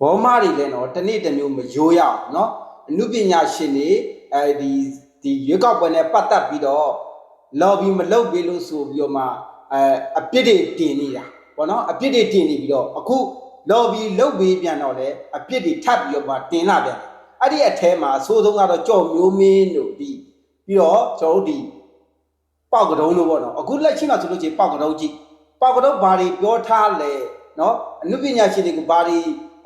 ဘောမတွေလည်းနော်တစ်နေ့တစ်မျိုးမရိုးရအောင်နော်အမှုပညာရှင်တွေအဲဒီဒီရွေးကောက်ပွဲနဲ့ပတ်သက်ပြီးတော့ lobby မလုပ်ပေးလို့ဆိုပြီးတော့မှအဲအပြစ်တွေတင်နေတာပေါ့နော်အပြစ်တွေတင်နေပြီးတော့အခု lobby လုပ်ပေးပြန်တော့လေအပြစ်တွေထပ်ပြီးတော့မှတင်လာပြန်အဲ့ဒီအထဲမှာအဆိုးဆုံးကတော့ကြော်မျိုးမင်းတို့ပြီးပြီးတော့ကျွန်တော်တို့ဒီပေါက်ကတုံးလို့ပေါ့နော်အခုလက်ရှိမှာဆိုလို့ချင်းပေါက်ကတုံးကြည့်ပေါက်ကတုံးဘာတွေပြောထားလဲနော်အနုပညာရှင်တွေကိုဘာတွေ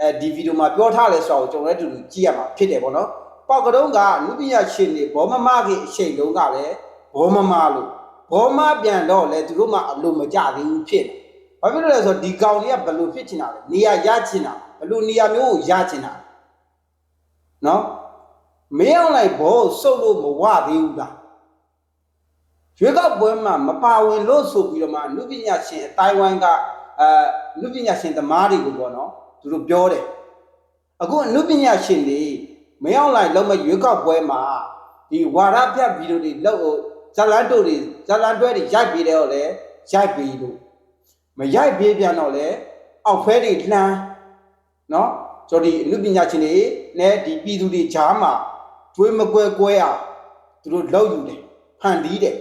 အဲဒီဗီဒီယိုမှာပြောထားလဲဆိုတော့ကျွန်တော်လည်းအတူတူကြည့်ရမှာဖြစ်တယ်ဗောနော်ပေါက်ကတုံးကအနုပညာရှင်တွေဘောမမကြီးအချိန်တုန်းကလည်းဘောမမလို့ဘောမပြန်တော့လေသူတို့မှအလိုမကြသေးဘူးဖြစ်တယ်။ဘာဖြစ်လို့လဲဆိုတော့ဒီကောင်လေးကဘယ်လိုဖြစ်ချင်တာလဲ။နေရာရချင်တာဘယ်လိုနေရာမျိုးကိုရချင်တာ။နော်မင်းအောင်လိုက်ဘောစုပ်လို့မဝသေးဘူးလား။ရွေးကောက်ပွဲမှာမပါဝင်လို့ဆိုပြီးတော့မှလူပညာရှင်အတိုင်းဝိုင်းကအဲလူပညာရှင်သမားတွေကိုပေါ့နော် သူတို့ပြောတယ်အခုအနုပညာရှင်တွေမင်းအောင်လှိုင်လောက်မဲ့ရွေးကောက်ပွဲမှာဒီဝါရပြဗီဒီယိုတွေလောက်ဇလန်တို့တွေဇလန်တွဲတွေရိုက်ပြီးတယ်ဟောလေရိုက်ပြီးလို့မရိုက်ပြီးပြန်တော့လေအောက်ဖဲတွေလှမ်းနော်ကျွန်တော်ဒီအနုပညာရှင်တွေနဲ့ဒီပြည်သူတွေကြားမှာတွေးမကွဲကွဲအောင်သူတို့လောက်ယူတယ်ဖန်တီးတယ်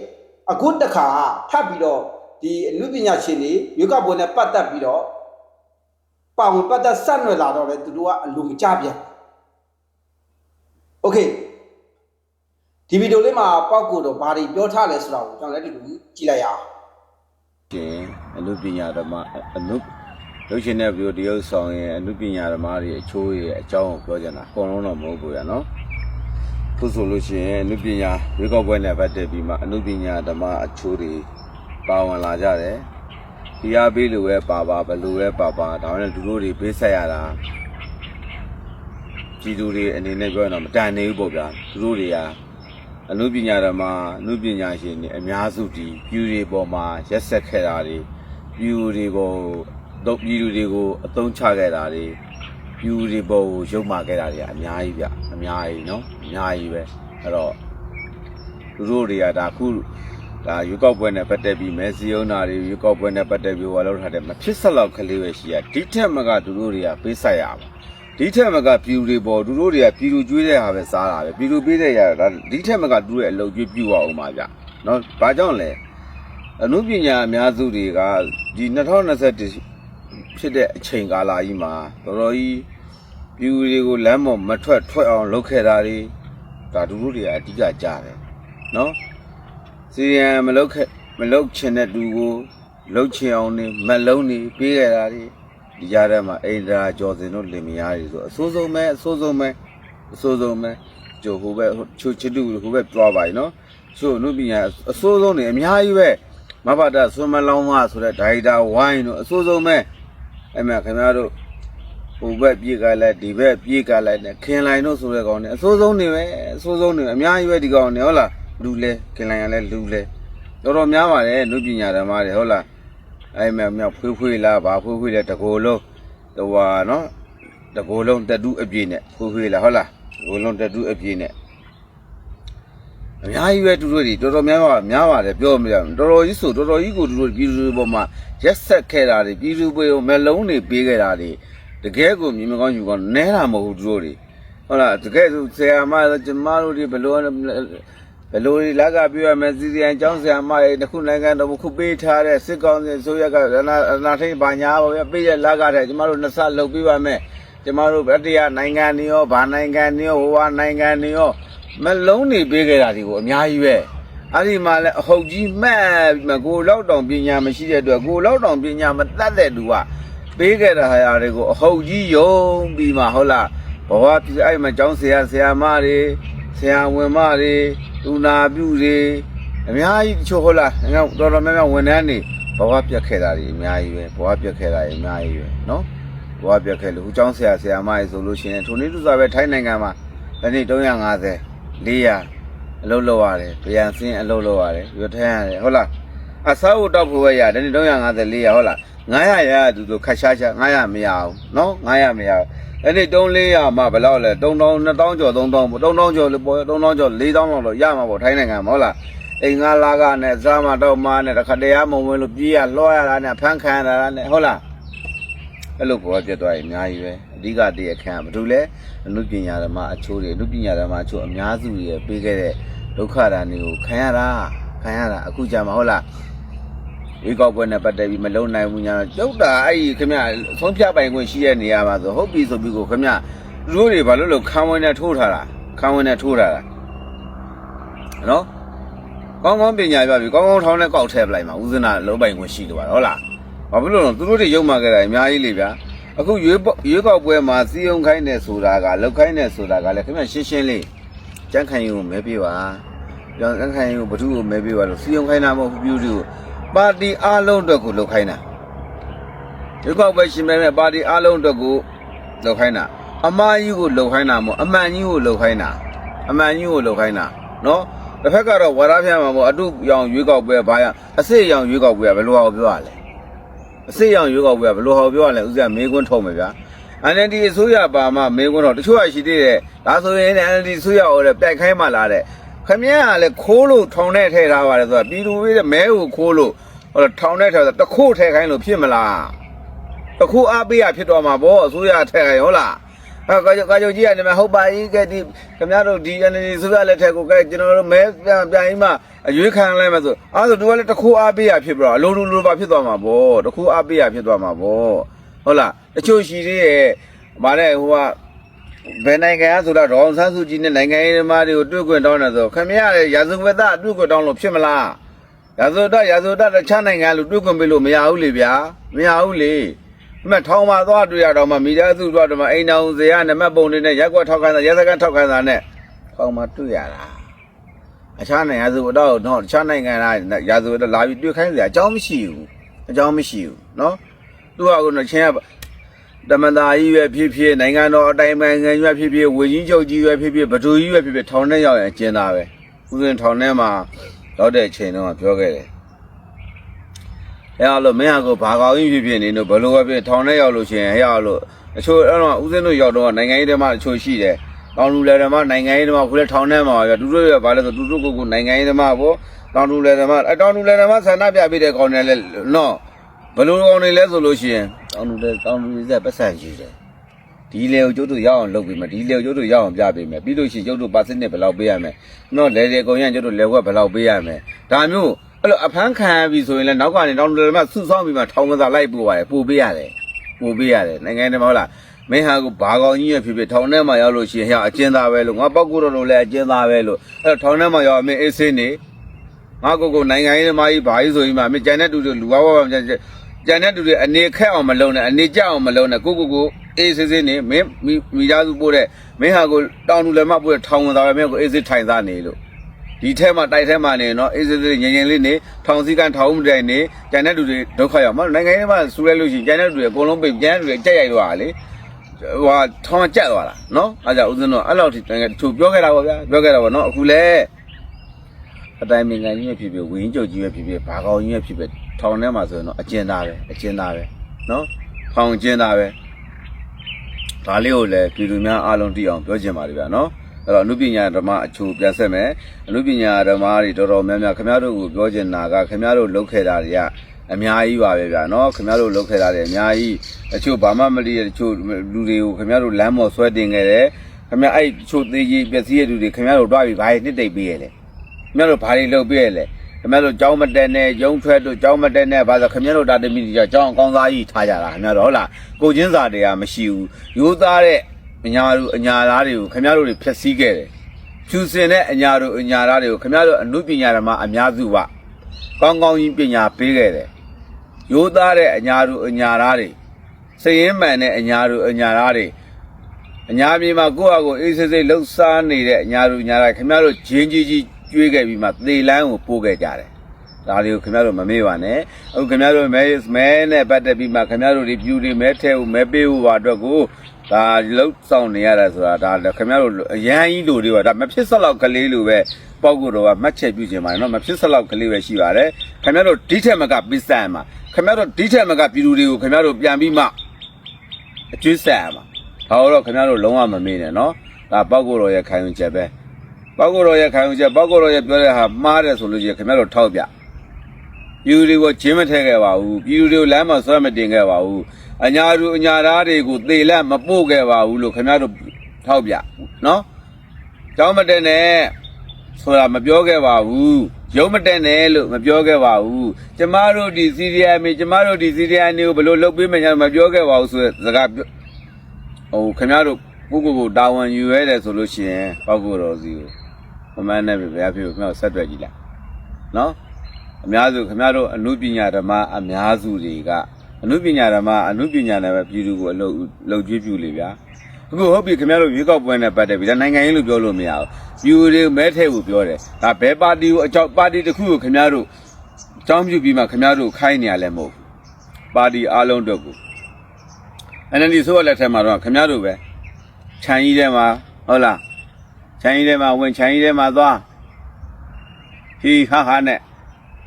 အခုတခါထပ်ပြီးတော့ဒီအနုပညာရှင်တွေရွေးကောက်ပွဲနဲ့ပတ်သက်ပြီးတော့ ပါဝင်ပတ်သက်ဆက်နွယ်လာတော့လေသူတို့ကအလိုမကျပြန်โอเค ဒီဗီဒီယိုလေးမှာပောက်ကိုတော့ဘာတွေပြောထားလဲဆိုတာကိုကျွန်တော်လည်းဒီလိုကြည့်လိုက်ရအောင် ရှင်အနုပညာဓမ္မအနုလုပ်ရှင်တဲ့ဗီဒီယိုတရုပ်ဆောင်ရဲ့အနုပညာဓမ္မတွေအချိုးရဲ့အကြောင်းကိုပြောကြတာအကုန်လုံးတော့မဟုတ်ဘူးရနော်ခုဆိုလို့ရှိရင်အနုပညာရွေးကောက်ပွဲနဲ့ပတ်သက်ပြီးမှအနုပညာဓမ္မအချိုးတွေပါဝင်လာကြတယ် ဒီအားပေးလို့ပဲပါပါဘယ်လိုပဲပါပါဒါမှလည်းသူတို့တွေပေးဆက်ရတာပြည်သူတွေအနေနဲ့ပြောရင်တော့မတန်နေဘူးပေါ့ဗျာသူတို့တွေကအနုပညာဓမ္မအနုပညာရှင်တွေအများစုဒီပြူတွေပေါ်မှာရက်ဆက်ခဲ့တာတွေပြူတွေပေါ်တော့ပြည်သူတွေကိုအသုံးချခဲ့တာတွေပြူတွေပေါ်ကိုရုပ်မာခဲ့တာတွေကအများကြီးဗျအများကြီးเนาะအများကြီးပဲအဲ့တော့သူတို့တွေကဒါခု ဒါရွေးကောက်ပွဲနဲ့ပတ်သက်ပြီးမဲစည်းရုံးတာတွေရွေးကောက်ပွဲနဲ့ပတ်သက်ပြီးဟောလောက်ထားတဲ့မဖြစ်ဆက်လောက်ကလေးပဲရှိရဒီထက်မကသူတို့တွေကပေးဆက်ရပါဒီထက်မကပြည်သူတွေပေါ်သူတို့တွေကပြည်သူကျွေးတဲ့ဟာပဲစားတာပဲပြည်သူပေးတဲ့ရတာဒီထက်မကသူတို့ရဲ့အလုပ်ကျွေးပြူအောင်ပါဗျနော်ဘာကြောင့်လဲအနုပညာအများစုတွေကဒီ2021ဖြစ်တဲ့အချိန်ကာလကြီးမှာတော်တော်ကြီးပြည်သူတွေကိုလမ်းပေါ်မထွက်ထွက်အောင်လုပ်ခဲ့တာတွေဒါသူတို့တွေကအဓိကကြားတယ်နော် စီရန်မလုတ်ခက်မလုတ်ချင်တဲ့လူကိုလုတ်ချင်အောင်နေမလုံးနေပေးခဲ့တာဒီဒီကြားထဲမှာအိန္ဒြာကျော်စင်တို့လင်မယားတွေဆိုအဆိုးဆုံးပဲအဆိုးဆုံးပဲအဆိုးဆုံးပဲကျိုဟိုဘက်ချိုချစ်တူဟိုဘက်သွားပါ යි နော်ချို့နုပညာအဆိုးဆုံးနေအများကြီးပဲမဘာတာဆွမ်းမလောင်းမဆိုတဲ့ဒိုင်တာဝိုင်းတို့အဆိုးဆုံးပဲအဲ့မဲ့ခင်ဗျားတို့ဟိုဘက်ပြေးကလိုက်ဒီဘက်ပြေးကလိုက်နဲ့ခင်လိုက်တို့ဆိုတဲ့ကောင်တွေအဆိုးဆုံးနေပဲအဆိုးဆုံးနေအများကြီးပဲဒီကောင်တွေဟုတ်လား လူလဲခင်လိုက်ရလဲလူလဲတော်တော်များပါတယ်နုပညာဓမ္မတွေဟုတ်လားအဲ့မဲ့မြောက်ဖွေးဖွေးလားဗာဖွေးဖွေးလဲတကိုယ်လုံးဟိုဟာနော်တကိုယ်လုံးတက်တူးအပြည့်နဲ့ဖွေးဖွေးလားဟုတ်လားတကိုယ်လုံးတက်တူးအပြည့်နဲ့အများကြီးပဲသူတို့တွေတော်တော်များများများပါတယ်ပြောမရဘူးတော်တော်ကြီးဆိုတော်တော်ကြီးကိုသူတို့ပြည်သူတွေပေါ်မှာရက်ဆက်ခဲ့တာတွေပြည်သူတွေမလုံးတွေပေးခဲ့တာတွေတကယ်ကိုမြင်မကောင်းယူကောင်းနဲတာမဟုတ်ဘူးသူတို့တွေဟုတ်လားတကယ်ဆိုဆရာမကျမတို့တွေဘလို့ ဘယ်လိုလဲလက်ကပြောရမယ်စီစီအန်ကျောင်းဆရာမတွေတစ်ခုနိုင်ငံတော်ခုပေးထားတဲ့စစ်ကောင်စီဆိုရကရနာရနာထိန်ဘာညာပါဗျပေးရလက်ကတဲ့ကျမတို့နှစ်ဆလုပ်ပေးပါမယ်ကျမတို့ဗတ္တရနိုင်ငံနေရောဗာနိုင်ငံနေရောဟိုဟာနိုင်ငံနေရောမလုံးနေပေးခဲ့တာဒီကိုအများကြီးပဲအဲ့ဒီမှာလဲအဟုတ်ကြီးမှတ်ပြီးမှကိုလောက်တောင်ပညာမရှိတဲ့အတွက်ကိုလောက်တောင်ပညာမတတ်တဲ့လူကပေးခဲ့တဲ့ဟာတွေကိုအဟုတ်ကြီးယုံပြီးမှဟုတ်လားဘဝပြအဲ့မှာကျောင်းဆရာဆရာမတွေဆရာဝန်မတွေ လူနာပြုတွေအများကြီးတချို့ဟုတ်လားငါတော်တော်များများဝန်ထမ်းတွေဘဝပြတ်ခဲ့တာတွေအများကြီးပဲဘဝပြတ်ခဲ့တာတွေအများကြီးပဲနော်ဘဝပြတ်ခဲ့လို့ဟိုကျောင်းဆရာဆရာမတွေဆိုလို့ရှိရင်ထိုနည်းသူစားပဲထိုင်းနိုင်ငံမှာဒီနေ့350 400အလုပ်လုပ်ရတယ်ဗျံစင်းအလုပ်လုပ်ရတယ်ရွတ်ထမ်းရတယ်ဟုတ်လားအစားဖို့တောက်ဖို့ပဲရတယ်ဒီနေ့350 400ဟုတ်လား900ရသူတို့ခက်ရှားရှား900မရအောင်နော်900မရအောင် အဲ့ဒီ3400မှဘယ်လောက်လဲ3000 2000ကျော်3000ပေါ့3000ကျော်လို့ပေါ်3000ကျော်4000လောက်တော့ရမှာပေါ့ထိုင်းနိုင်ငံမှာဟုတ်လားအိမ်ငါလာကနဲ့စားမတော့မနဲ့တခါတရားမဝင်လို့ပြေးရလွှားရတာနဲ့ဖမ်းခံရတာနဲ့ဟုတ်လားအဲ့လိုပေါ်ပြတ်သွားရင်အများကြီးပဲအဓိကတရားခံဘာလို့လဲအနုပညာဓမ္မအချိုးတွေအနုပညာဓမ္မအချိုးအများစုတွေပေးခဲ့တဲ့ဒုက္ခဓာတ်တွေကိုခံရတာခံရတာအခုကြာမှာဟုတ်လား ဝေကောက်ပွဲနဲ့ပတ်သက်ပြီးမလုံနိုင်ဘူးညာကျုပ်တာအဲ့ဒီခင်ဗျဆုံးဖြတ်ပိုင်ခွင့်ရှိတဲ့နေရာမှာဆိုဟုတ်ပြီဆိုပြီးကိုခင်ဗျသူတို့တွေဘာလို့လို့ခံဝင်နဲ့ထိုးထားတာခံဝင်နဲ့ထိုးထားတာနော်ကောင်းကောင်းပညာပြပြီကောင်းကောင်းထောင်းနဲ့ကောက်ထည့်ပလိုက်မှာဦးဇနာလုံးပိုင်ခွင့်ရှိတယ်ပါဟုတ်လားဘာဖြစ်လို့လဲသူတို့တွေရုံမှခဲ့တာအများကြီးလေဗျာအခုရွေးပေါရွေးကောက်ပွဲမှာစီယုံခိုင်းနေဆိုတာကလောက်ခိုင်းနေဆိုတာကလည်းခင်ဗျရှင်းရှင်းလေးကြန့်ခိုင်ယူမဲပြေပါကြောင်ကြန့်ခိုင်ယူဘသူ့ကိုမဲပြေပါလို့စီယုံခိုင်းတာမဟုတ်ဘူးပြူတူ ပါတီအားလုံးအတွက်ကိုလောက်ခိုင်းတာရွေးကောက်ပွဲရှင်မဲမဲ့ပါတီအားလုံးအတွက်ကိုလောက်ခိုင်းတာအမားကြီးကိုလောက်ခိုင်းတာမဟုတ်အမှန်ကြီးကိုလောက်ခိုင်းတာအမှန်ကြီးကိုလောက်ခိုင်းတာနော်တစ်ဖက်ကတော့ဝါရဖျားမှာပေါ့အတုရောင်ရွေးကောက်ပွဲဘာရအစစ်ရောင်ရွေးကောက်ပွဲကဘယ်လိုအောင်ပြောရလဲအစစ်ရောင်ရွေးကောက်ပွဲကဘယ်လိုအောင်ပြောရလဲဥစ္စာမေးခွန်းထုံးမယ်ဗျာ NLD အစိုးရပါမှမေးခွန်းတော့တချို့ကရှိသေးတယ်ဒါဆိုရင် NLD အစိုးရဟိုလေပြိုက်ခိုင်းမှလာတဲ့ ခမင်းကလည်းခိုးလို့ထောင်နဲ့ထည့်ထားပါတယ်ဆိုတာပြည်သူတွေမဲကိုခိုးလို့ဟိုထောင်နဲ့ထည့်တာတခိုးထည့်ခိုင်းလို့ဖြစ်မလားတခိုးအားပေးရဖြစ်သွားမှာဗောအစိုးရထည့်ခိုင်းဟုတ်လားအဲကာကြကာကြကြီးကနေမဟုတ်ပါဘူးကဲဒီခင်ဗျားတို့ဒီ NLD ဆိုရလက်ထက်ကိုကဲကျွန်တော်တို့မဲပြန်ပြန်ပြီးမှအရွေးခံလိုက်မှဆိုအဲဆိုသူကလည်းတခိုးအားပေးရဖြစ်ပြီးတော့အလိုလိုလိုပါဖြစ်သွားမှာဗောတခိုးအားပေးရဖြစ်သွားမှာဗောဟုတ်လားတချို့ရှိသေးရဲ့ဗါတဲ့ဟိုက ဘယ်နိုင်ငံအားဆိုတော့ဒေါအောင်ဆန်းစုကြည်နဲ့နိုင်ငံရေးသမားတွေကိုတွေ့ခွင့်တောင်းတယ်ဆိုခင်ဗျားရဲ့ရာဇဝတ်သားတွေ့ခွင့်တောင်းလို့ဖြစ်မလားရာဇဝတ်ရာဇဝတ်တခြားနိုင်ငံလူတွေ့ခွင့်ပေးလို့မရဘူးလေဗျာမရဘူးလေအမထောင်မှာသွားတွေ့ရတော့မှမိသားစုသွားတော့မှအိမ်တော်ဇေယနမတ်ပုံတွေနဲ့ရက်ကွက်ထောက်ခံတာရက်စကန်ထောက်ခံတာနဲ့ထောင်မှာတွေ့ရတာအခြားနိုင်ငံစုတော့တော့တခြားနိုင်ငံကရာဇဝတ်လာပြီးတွေ့ခိုင်းစရာအကြောင်းမရှိဘူးအကြောင်းမရှိဘူးနော်သူကကတော့ချင်းက တမန်သားကြီးပဲဖြစ်ဖြစ်နိုင်ငံတော်အတိုင်းအမြန်ငံရွက်ဖြစ်ဖြစ်ဝေကြီးချုပ်ကြီးပဲဖြစ်ဖြစ်ဗဒူကြီးပဲဖြစ်ဖြစ်ထောင်ထဲရောက်ရင်အကျဉ်းသားပဲဥစဉ်ထောင်ထဲမှာရောက်တဲ့အချိန်တော့ပြောခဲ့တယ်အဲအဲ့လိုမင်းဟာကိုဘာကောင်ကြီးဖြစ်ဖြစ်နေလို့ဘလို့ပဲဖြစ်ထောင်ထဲရောက်လို့ရှိရင်ဟဲ့အဲ့လိုအချို့အဲ့တော့ဦးစင်းတို့ရောက်တော့နိုင်ငံရေးတဲမှာအချို့ရှိတယ်။တောင်လူလယ်တဲမှာနိုင်ငံရေးတဲမှာခုလဲထောင်ထဲမှာပဲတူတို့ရဘာလဲဆိုတူတို့ကိုကိုနိုင်ငံရေးတဲမှာပေါ့တောင်လူလယ်တဲမှာအတောင်လူလယ်တဲမှာဆန္ဒပြပေးတဲ့ကောင်တွေလဲနော်ဘလို့ကောင်တွေလဲဆိုလို့ရှိရင် တောင်လူလယ်တောင်လူလယ်ပတ်စံရှိတယ်။ဒီလေကိုကျုပ်တို့ရအောင်လုပ်ပေးမယ်ဒီလေကိုကျုပ်တို့ရအောင်ပြပေးမယ်ပြီးလို့ရှိရင်ကျုပ်တို့ပါစနစ်ဘယ်လောက်ပေးရမယ်။နော်လေလေကောင်ရကျုပ်တို့လေဝက်ဘယ်လောက်ပေးရမယ်။ဒါမျိုးအဲ့လိုအဖမ်းခံရပြီဆိုရင်လည်းနောက်ကနေတောင်လူတွေမှာဆူဆောင်းပြီးမှထောင်မစားလိုက်ပို့ပါတယ်ပို့ပေးရတယ်ပို့ပေးရတယ်နိုင်ငံထဲမှာဟုတ်လားမင်းဟာကဘာကောင်ကြီးရဖြစ်ဖြစ်ထောင်ထဲမှာရောက်လို့ရှိရင်ဟဲ့အကျဉ်းသားပဲလို့ငါပောက်ကူတော်လို့လည်းအကျဉ်းသားပဲလို့အဲ့တော့ထောင်ထဲမှာရောက်အမင်းအေးစင်းနေငါကိုကိုနိုင်ငံရေးသမားကြီးဘာကြီးဆိုရင်မှမင်းကြံတဲ့တူတွေလူဝဝဝကြံ ကြံတဲ့တူတွေအနေခက်အောင်မလုံးနဲ့အနေကြအောင်မလုံးနဲ့ကိုကိုကိုအေးစင်းစင်းနေမင်းမိသားစုပို့တဲ့မင်းဟာကိုတောင်တူလည်းမပို့တဲ့ထောင်ဝင်သားပဲမင်းကိုအေးစင်းထိုင်သားနေလို့ဒီထဲမှာတိုက်ထဲမှာနေနော်အေးစေးစေးငြိမ်ငြိမ်လေးနေထောင်စည်းကန်ထောင်မှုတိုင်နေကျန်တဲ့လူတွေဒုက္ခရောက်မှာနိုင်ငံရေးမှာစူရဲလို့ရှိရင်ကျန်တဲ့လူတွေအကုန်လုံးပိတ်ကျန်တဲ့လူတွေကြက်ရိုက်သွားတာလေဟိုထောင်ကြက်သွားတာနော်အဲကြောင့်ဦးဇင်းတို့အဲ့လောက်ထိသူပြောခဲ့တာပေါ့ဗျာပြောခဲ့တာပေါ့နော်အခုလေအတိုင်းမင်္ဂန်ကြီးပဲဖြစ်ဖြစ်ဝင်းကြုတ်ကြီးပဲဖြစ်ဖြစ်ဘာကောင်ကြီးပဲဖြစ်ဖြစ် ထောင်ထဲမှာဆိုရင်တော့အကျဉ်းသားပဲအကျဉ်းသားပဲနော်ထောင်ကျဉ်းသားပဲဒါလေးကိုလည်းပြည်သူများအားလုံးသိအောင်ပြောချင်ပါတယ်ဗျာနော်အဲ့တော့အနုပညာဓမ္မအချိုးပြန်ဆက်မယ်အနုပညာဓမ္မတွေတော်တော်များများခင်ဗျားတို့ကိုပြောချင်တာကခင်ဗျားတို့လုပ်ခဲ့တာတွေကအများကြီးပါပဲဗျာနော်ခင်ဗျားတို့လုပ်ခဲ့တာတွေအများကြီးအချို့ဘာမှမလီတဲ့တချို့လူတွေကိုခင်ဗျားတို့လမ်းပေါ်ဆွဲတင်ခဲ့တယ်ခင်ဗျားအဲ့တချို့သေးကြီးပျက်စီးတဲ့လူတွေခင်ဗျားတို့တွားပြီးဘာတွေနှစ်သိပ်ပေးရလဲခင်ဗျားတို့ဘာတွေလုပ်ပေးရလဲ ခင်ဗျားတို့ကြောင်းမတက်နဲ့ရုံထွက်တို့ကြောင်းမတက်နဲ့ဘာလို့ခင်ဗျားတို့တာတမီကြီးကြောင်းအကောင်းစားကြီးထားကြတာခင်ဗျားတို့ဟုတ်လားကိုချင်းစာတွေကမရှိဘူးရိုးသားတဲ့အညာတို့အညာသားတွေကိုခင်ဗျားတို့တွေဖျက်ဆီးခဲ့တယ်ဖြူစင်တဲ့အညာတို့အညာသားတွေကိုခင်ဗျားတို့အနုပညာဓမ္မအများစုကကောင်းကောင်းကြီးပညာပေးခဲ့တယ်။ရိုးသားတဲ့အညာတို့အညာသားတွေစည်ရင်မှန်တဲ့အညာတို့အညာသားတွေအညာမြေမှာကိုယ့်အကိုအေးစိစိလှုပ်ရှားနေတဲ့အညာတို့အညာသားခင်ဗျားတို့ဂျင်းကြီးကြီး ကျွေးခဲ့ပြီးမှသေလန်းကိုပို့ခဲ့ကြတယ်။ဒါလေးကိုခင်ဗျားတို့မမေ့ပါနဲ့။အခုခင်ဗျားတို့မဲမဲနဲ့ပတ်သက်ပြီးမှခင်ဗျားတို့ဒီပြူတွေမဲထဲဦးမဲပေးဦးပါအတွက်ကိုဒါလှုပ်ဆောင်နေရတာဆိုတာဒါလည်းခင်ဗျားတို့အရန်ကြီးလူတွေကဒါမဖြစ်စလောက်ကလေးလိုပဲပေါက်ကိုတော့ကမှတ်ချက်ပြုခြင်းပါနော်မဖြစ်စလောက်ကလေးပဲရှိပါတယ်ခင်ဗျားတို့ဒီထက်မကပစ္စံမှာခင်ဗျားတို့ဒီထက်မကပြည်သူတွေကိုခင်ဗျားတို့ပြန်ပြီးမှအကျွေးဆက်ရမှာဒါတော့ခင်ဗျားတို့လုံးဝမမေ့နဲ့နော်ဒါပေါက်ကိုတော့ရဲ့ခံယူချက်ပဲ ပေါက်ကိုတော့ရဲ့ခံယူချက်ပေါက်ကိုတော့ရဲ့ပြောတဲ့ဟာမှားတယ်ဆိုလို့ရှိရင်ခင်ဗျားတို့ထောက်ပြပြည်သူတွေကိုဂျင်းမထည့်ခဲ့ပါဘူးပြည်သူတွေကိုလမ်းမှာဆွဲမတင်ခဲ့ပါဘူးအညာသူအညာသားတွေကိုသေလက်မပို့ခဲ့ပါဘူးလို့ခင်ဗျားတို့ထောက်ပြနော်ကြောင်းမတက်နဲ့ဆိုတာမပြောခဲ့ပါဘူးရုံးမတက်နဲ့လို့မပြောခဲ့ပါဘူးကျမတို့ဒီစီရီယမ်ကျမတို့ဒီစီရီယမ်တွေကိုဘယ်လိုလုပ်ပေးမယ်ညာမပြောခဲ့ပါဘူးဆိုတဲ့စကားပြောဟိုခင်ဗျားတို့ကိုကိုကိုတာဝန်ယူရတယ်ဆိုလို့ရှိရင်ပောက်ကိုတော်စီကို မမန်းနဲ့ပဲဘယ်အဖြစ်ကိုခင်ဗျားတို့ဆက်တွေ့ကြည့်လိုက်နော်အများစုခင်ဗျားတို့အနုပညာဓမ္မအများစုတွေကအနုပညာဓမ္မအနုပညာနဲ့ပဲပြည်သူကိုအလုပ်လုပ်ကျွေးပြူလေဗျာအခုဟုတ်ပြီခင်ဗျားတို့ရွေးကောက်ပွဲနဲ့ပတ်သက်ပြီဒါနိုင်ငံရေးလို့ပြောလို့မရဘူးပြည်သူတွေမဲထဲကိုပြောတယ်ဒါဘယ်ပါတီကိုအကြောက်ပါတီတစ်ခုကိုခင်ဗျားတို့အကြောင်းပြုပြီးမှခင်ဗျားတို့ခိုင်းနေရလဲမဟုတ်ဘူးပါတီအားလုံးအတွက်ကို NLD ဆိုရလက်ထက်မှာတော့ခင်ဗျားတို့ပဲခြံကြီးထဲမှာဟုတ်လား ခြံကြီးထဲမှာဝင်ခြံကြီးထဲမှာသွားဟီဟာဟာနဲ့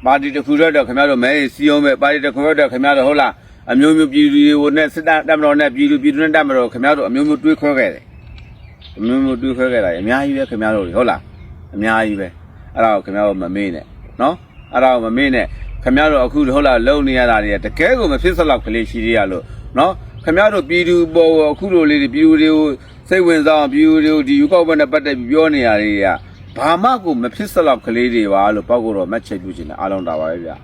ပါတီတစ်ခုတော့တော့ခင်ဗျားတို့မဲစီအောင်ပဲပါတီတစ်ခုတော့ခင်ဗျားတို့ဟုတ်လားအမျိုးမျိုးပြည်သူတွေကိုနဲ့စစ်တပ်တပ်မတော်နဲ့ပြည်သူပြည်သူနဲ့တပ်မတော်ခင်ဗျားတို့အမျိုးမျိုးတွေးခွဲခဲ့တယ်အမျိုးမျိုးတွေးခွဲခဲ့တာအများကြီးပဲခင်ဗျားတို့ဟုတ်လားအများကြီးပဲအဲ့ဒါကိုခင်ဗျားတို့မမေ့နဲ့နော်အဲ့ဒါကိုမမေ့နဲ့ခင်ဗျားတို့အခုဟုတ်လားလုံနေရတာတွေကတကယ်ကိုမဖြစ်စလောက်ကလေးရှိသေးရလို့နော် ခင်ဗျားတို့ပြည်သူပေါ်အခုလိုလေးတွေပြည်သူတွေကိုစိတ်ဝင်စားအောင်ပြည်သူတွေကိုဒီယူကောက်ပွဲနဲ့ပတ်သက်ပြီးပြောနေရတွေကဘာမှကိုမဖြစ်စလောက်ကလေးတွေပါလို့ပောက်ကိုတော့မက်ချက်ပြုချင်တယ်အားလုံးတာပါပဲဗျာ